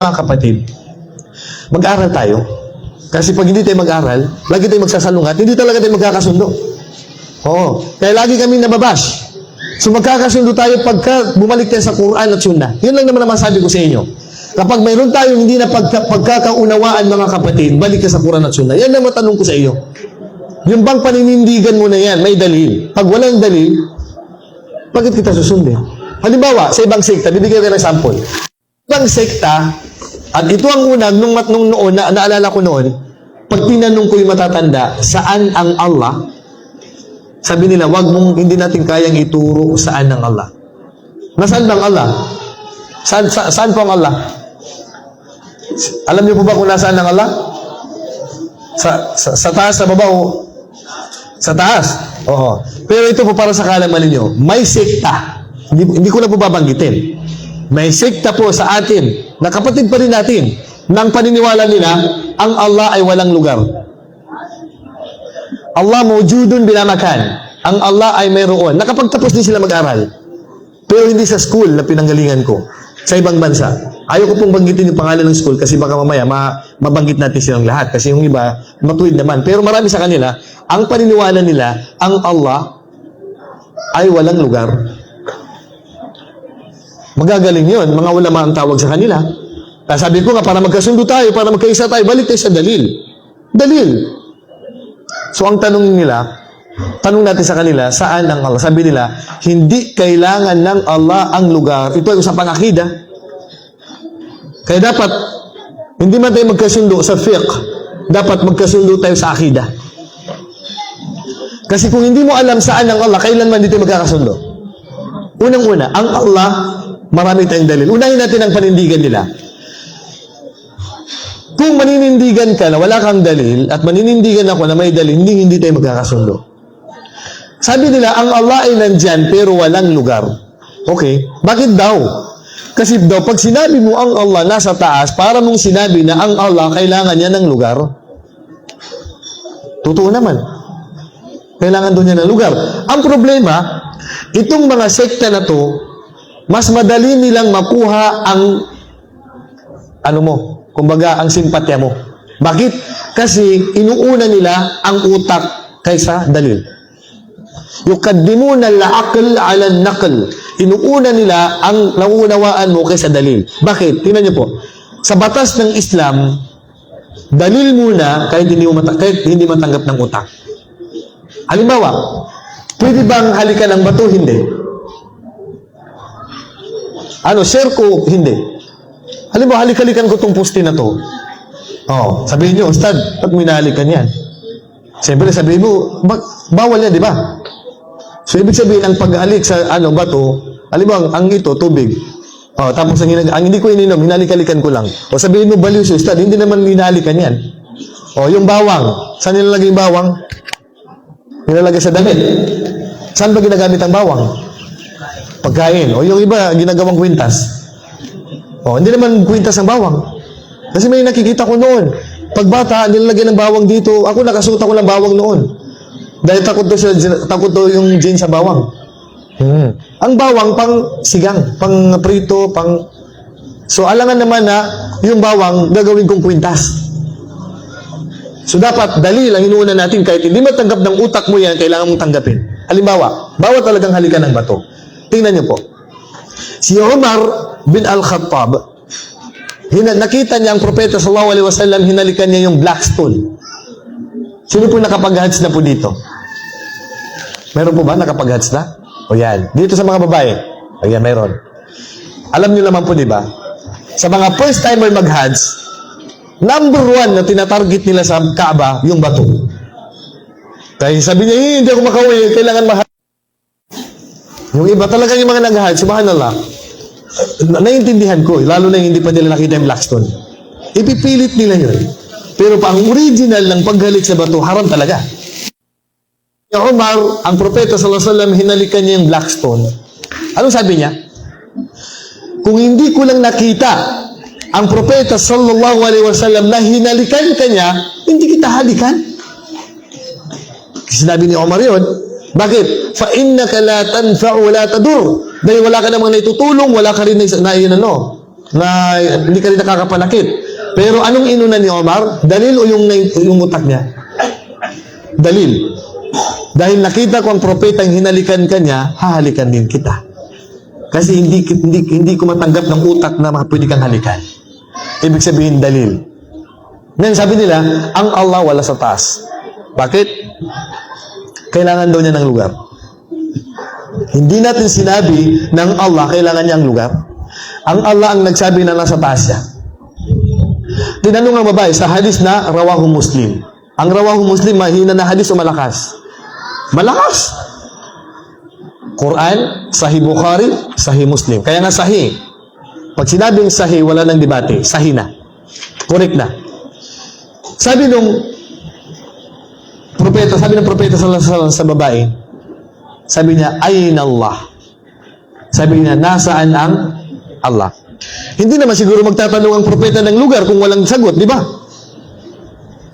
mga kapatid, mag-aral tayo. Kasi pag hindi tayo mag-aral, lagi tayo magsasalungat, hindi talaga tayo magkakasundo. Oo. Kaya lagi kami nababash. So magkakasundo tayo pagka bumalik tayo sa Quran at Sunnah. Yun lang naman ang masabi ko sa inyo. Kapag mayroon tayong hindi na pagka, pagkakaunawaan mga kapatid, balik ka sa Quran at Sunnah. Yan ang matanong ko sa iyo. Yung bang paninindigan mo na yan, may dalil. Pag walang dalil, bakit kita susundin? Halimbawa, sa ibang sekta, bibigyan ko ng sample. Ibang sekta, at ito ang unang, nung, nung noon, na, naalala ko noon, pag tinanong ko yung matatanda, saan ang Allah? Sabi nila, wag mong, hindi natin kayang ituro saan ang Allah. Nasaan bang Allah? Saan, sa, saan po ang Allah? Alam niyo po ba kung nasaan ang Allah? Sa, sa, sa taas, sa baba, o sa taas. Oo. Pero ito po para sa kalaman ninyo, may sekta. Hindi, hindi ko na po babanggitin. May sekta po sa atin, na kapatid pa rin natin, nang paniniwala nila, ang Allah ay walang lugar. Allah mawjudun bila makan. Ang Allah ay mayroon. Nakapagtapos din sila mag-aral. Pero hindi sa school na pinanggalingan ko. Sa ibang bansa. Ayaw ko pong banggitin yung pangalan ng school kasi baka mamaya ma mabanggit natin silang lahat. Kasi yung iba, matuwid naman. Pero marami sa kanila, ang paniniwala nila, ang Allah ay walang lugar. Magagaling yun. Mga ulama ang tawag sa kanila. Kaya sabi ko nga, para magkasundo tayo, para magkaisa tayo, balik tayo sa dalil. Dalil. So ang tanong nila, tanong natin sa kanila, saan ang Allah? Sabi nila, hindi kailangan ng Allah ang lugar. Ito ay usapang akida. Kaya dapat, hindi man tayo magkasundo sa fiqh, dapat magkasundo tayo sa akida. Kasi kung hindi mo alam saan ang Allah, kailan man tayo magkakasundo. Unang-una, ang Allah, marami tayong dalil. Unahin natin ang panindigan nila. Kung maninindigan ka na wala kang dalil at maninindigan ako na may dalil, hindi hindi tayo magkakasundo. Sabi nila, ang Allah ay nandyan pero walang lugar. Okay, bakit daw? Kasi daw, pag sinabi mo ang Allah nasa taas, para mong sinabi na ang Allah kailangan niya ng lugar. Totoo naman. Kailangan doon niya ng lugar. Ang problema, itong mga sekta na to, mas madali nilang makuha ang ano mo, kumbaga ang simpatya mo. Bakit? Kasi inuuna nila ang utak kaysa dalil. Yukaddimuna al-aql ala al-naql. Inuuna nila ang nauunawaan mo kaysa dalil. Bakit? Tingnan niyo po. Sa batas ng Islam, dalil muna kahit hindi mo mata- kahit hindi matanggap ng utak. Halimbawa, pwede bang halikan ng bato? Hindi. Ano, share ko? Hindi. Halimbawa, halik-halikan ko tong poste na to. Oh, sabihin niyo, Ustad, ba't mo inahalikan yan? Siyempre, sabihin mo, ba- bawal yan, di ba? So, ibig sabihin, ang paghalik sa ano, bato, halimbawa, ang ito, tubig. Oh, tapos ang, ang hindi ko ininom, hinalik-halikan ko lang. O sabihin mo, baliw si Ustad, hindi naman hinahalikan yan. O, yung bawang. Saan nilalagay yung bawang? Nilalagay sa damit. Saan ba ginagamit ang bawang? Pagkain. O yung iba, ginagawang kwintas. O, hindi naman kwintas ang bawang. Kasi may nakikita ko noon. Pag bata, nilalagyan ng bawang dito. Ako nakasuot ako ng bawang noon. Dahil takot to, siya, takot to yung gin sa bawang. Hmm. Ang bawang pang sigang, pang prito, pang... So, alangan naman na yung bawang gagawin kong kwintas. So, dapat dalil ang inuuna natin kahit hindi matanggap ng utak mo yan, kailangan mong tanggapin. Halimbawa, bawat talagang halikan ng bato. Tingnan niyo po. Si Umar bin Al-Khattab, hina, nakita niya ang propeta sallallahu alaihi wasallam, hinalikan niya yung black stone. Sino po nakapag-hajj na po dito? Meron po ba nakapag-hajj na? O yan. Dito sa mga babae. O yan, meron. Alam niyo naman po, di ba? Sa mga first timer mag-hajj, number one na tinatarget nila sa Kaaba, yung bato. Kaya sabi niya, eh, hindi ako makauwi, kailangan mahal. Yung iba talaga yung mga nag-hajj, subhanallah, na- naiintindihan ko, lalo na yung hindi pa nila nakita yung Blackstone. Ipipilit nila yun. Pero pa ang original ng paghalik sa bato, haram talaga. Yung Umar, ang propeta sallallahu alaihi wasallam, hinalikan niya yung Blackstone. Anong sabi niya? Kung hindi ko lang nakita ang propeta sallallahu alaihi wasallam na hinalikan ka niya, hindi kita halikan. Sinabi ni Omar yun, bakit? Fa innaka la tanfa'u la tadur. Dahil wala ka namang naitutulong, wala ka rin na, na yun ano. na hindi ka rin nakakapanakit. Pero anong inuna ni Omar? Dalil o yung, yung utak niya? Dalil. Dahil nakita ko ang propeta yung hinalikan ka niya, hahalikan din kita. Kasi hindi, hindi, hindi ko matanggap ng utak na pwede kang halikan. Ibig sabihin, dalil. Ngayon sabi nila, ang Allah wala sa taas. Bakit? Kailangan daw niya ng lugar. Hindi natin sinabi ng Allah kailangan niya ang lugar. Ang Allah ang nagsabi na nasa taas siya. Tinanong ang babae sa hadis na rawahu muslim. Ang rawahu muslim, mahina na hadis o malakas? Malakas. Quran, Sahih Bukhari, Sahih Muslim. Kaya nga Sahih. Pag sinabing Sahih, wala nang debate. Sahih na. Correct na. Sabi nung propeta, sabi ng propeta sa, sa, sa babae, sabi niya, Ayn Allah. Sabi niya, nasaan ang Allah? Hindi naman siguro magtatanong ang propeta ng lugar kung walang sagot, di ba?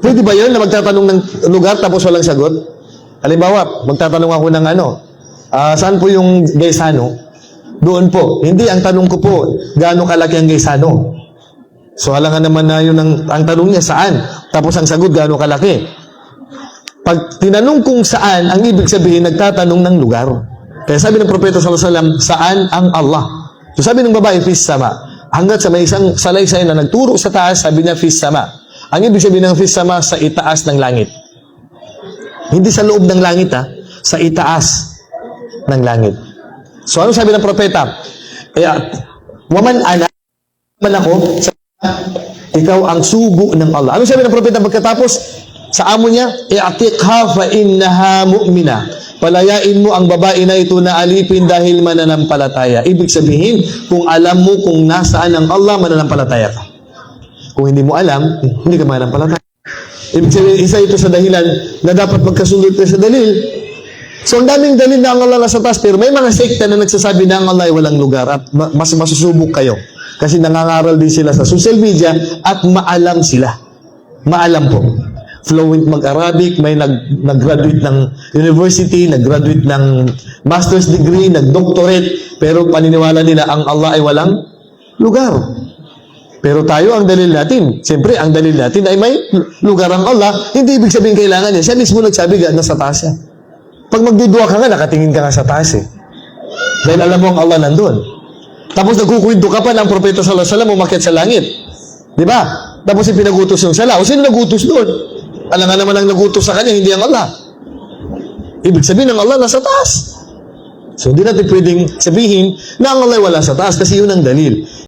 Pwede ba yun na magtatanong ng lugar tapos walang sagot? Halimbawa, magtatanong ako ng ano, ah, saan po yung Gaisano? Doon po. Hindi, ang tanong ko po, gaano kalaki ang Gaisano? So, alangan naman na yun ang, ang tanong niya, saan? Tapos ang sagot, gaano kalaki? Pag tinanong kung saan, ang ibig sabihin, nagtatanong ng lugar. Kaya sabi ng Propeta sallallahu alaihi wasallam, saan ang Allah? So sabi ng babae, fis sama. Hanggat sa may isang salaysay na nagturo sa taas, sabi niya, fis sama. Ang ibig sabihin ng fis sama, sa itaas ng langit. Hindi sa loob ng langit, ha? Sa itaas ng langit. So ano sabi ng Propeta? Eh, waman ana, man ako, sa ikaw ang sugo ng Allah. Ano sabi ng propeta pagkatapos? Sa amo niya, i'tiqha fa innaha mu'mina. Palayain mo ang babae na ito na alipin dahil mananampalataya. Ibig sabihin, kung alam mo kung nasaan ang Allah, mananampalataya ka. Kung hindi mo alam, hindi ka mananampalataya. Ibig sabihin, isa ito sa dahilan na dapat magkasunod ka sa dalil. So, ang daming dalil na ang Allah nasa taas, pero may mga sekta na nagsasabi na ang Allah ay walang lugar at ma- mas masusubok kayo. Kasi nangangaral din sila sa social media at maalam sila. Maalam po. Fluent mag-Arabic, may nag, nag-graduate ng university, nag-graduate ng master's degree, nag-doctorate, pero paniniwala nila ang Allah ay walang lugar. Pero tayo, ang dalil natin, siyempre, ang dalil natin ay may lugar ang Allah, hindi ibig sabihin kailangan niya. Siya mismo nagsabi, nasa taas siya. Pag magdudua ka nga, nakatingin ka nga sa taas eh. Dahil alam mo ang Allah nandun. Tapos nagkukwento ka pa ng propeta sallallahu alaihi wasallam umakyat sa langit. Di ba? Tapos ipinagutos yung sala. O sino nagutos doon? Alam nga naman ang nagutos sa kanya, hindi ang Allah. Ibig sabihin ng Allah nasa taas. So hindi natin pwedeng sabihin na ang Allah wala sa taas kasi yun ang dalil.